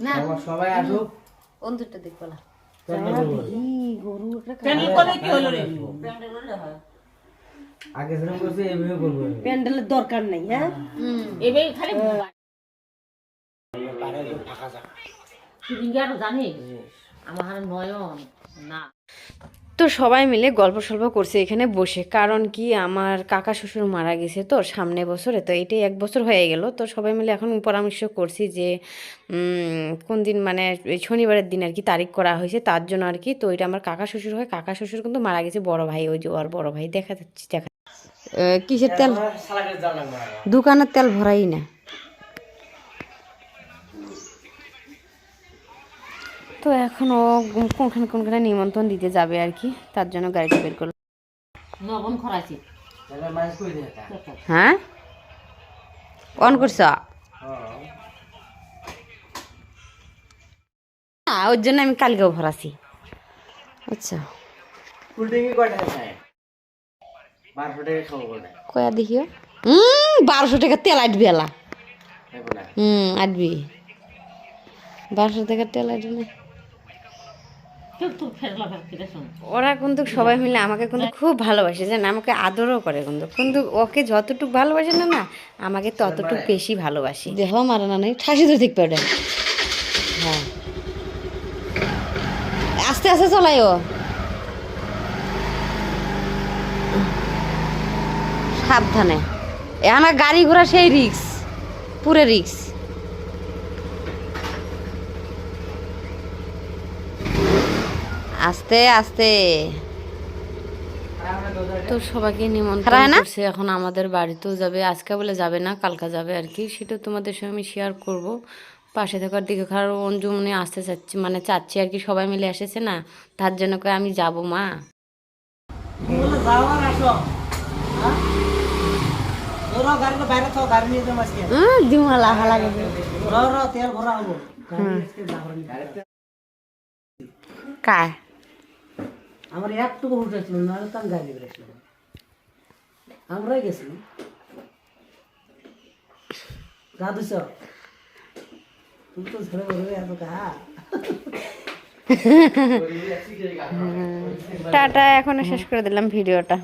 না। সবাই- আসুক। দেখব না। প্যান্ডেলের দরকার নেই হ্যাঁ? এবার খালি তুই জানিস? আমার নয়ন না। তো সবাই মিলে গল্প সল্প করছে এখানে বসে। কারণ কি আমার কাকা শ্বশুর মারা গেছে তো সামনে বছরে তো এটাই এক বছর হয়ে গেল। তো সবাই মিলে এখন পরামর্শ করছি যে কোন দিন মানে শনিবারের দিন আর কি তারিখ করা হয়েছে তার জন্য আর কি। তো এটা আমার কাকা শ্বশুর হয় কাকা শ্বশুর কিন্তু মারা গেছে বড় ভাই ওই যে ওর বড় ভাই দেখা যাচ্ছে দেখা কিসের তেল। দোকানের তেল ভরাই না। তো এখন ও কোনখানে কোনখানে নিমন্ত্রণ দিতে যাবে আর কি তার জন্য গাড়িটা বের করল নবন খরাছি তাহলে মাছ কই দে এটা? হ্যাঁ? অন করছ? হ্যাঁ। ওর জন্য আমি কালকেও ভরাছি। আচ্ছা। কয় দেখিও হুম বারোশো টাকা তেল আটবি এলা হুম আটবি। বারোশো টাকা তেল আটবি না। ওরা কিন্তু সবাই মিলে আমাকে কিন্তু খুব ভালোবাসে জান আমাকে আদরও করে কিন্তু। কিন্তু ওকে যতটুকু ভালোবাসে না না আমাকে ততটুকু বেশি ভালোবাসি। দেহ মারা না নেই ঠাসি ধরে দেখবে ওটা হ্যাঁ। আস্তে আস্তে চলাই ও সাবধানে। এখানে গাড়ি ঘোড়া সেই রিক্স পুরে রিক্স। আস্তে আস্তে। তো সবাইকে নিমন্ত্রণ করছে এখন আমাদের বাড়িতেও যাবে। আজকে বলে যাবে না কালকা যাবে আর কি। সেটা তোমাদের সঙ্গে আমি শেয়ার করব। পাশে থাকার দিকে খারাপ অঞ্জুমনি আসতে চাচ্ছি মানে চাচ্ছি আর কি সবাই মিলে এসেছে না। তার জন্য করে আমি যাব মা। হ্যাঁ না। কায়? আমার একটুকু হুট আসলো, নাহলে তো আমি গাড়ি বেরিয়েছিল আমরাই গেছিলাম। গা তুমি তো ঝরে বেরোবে এত গা। টাটা, এখন শেষ করে দিলাম ভিডিওটা।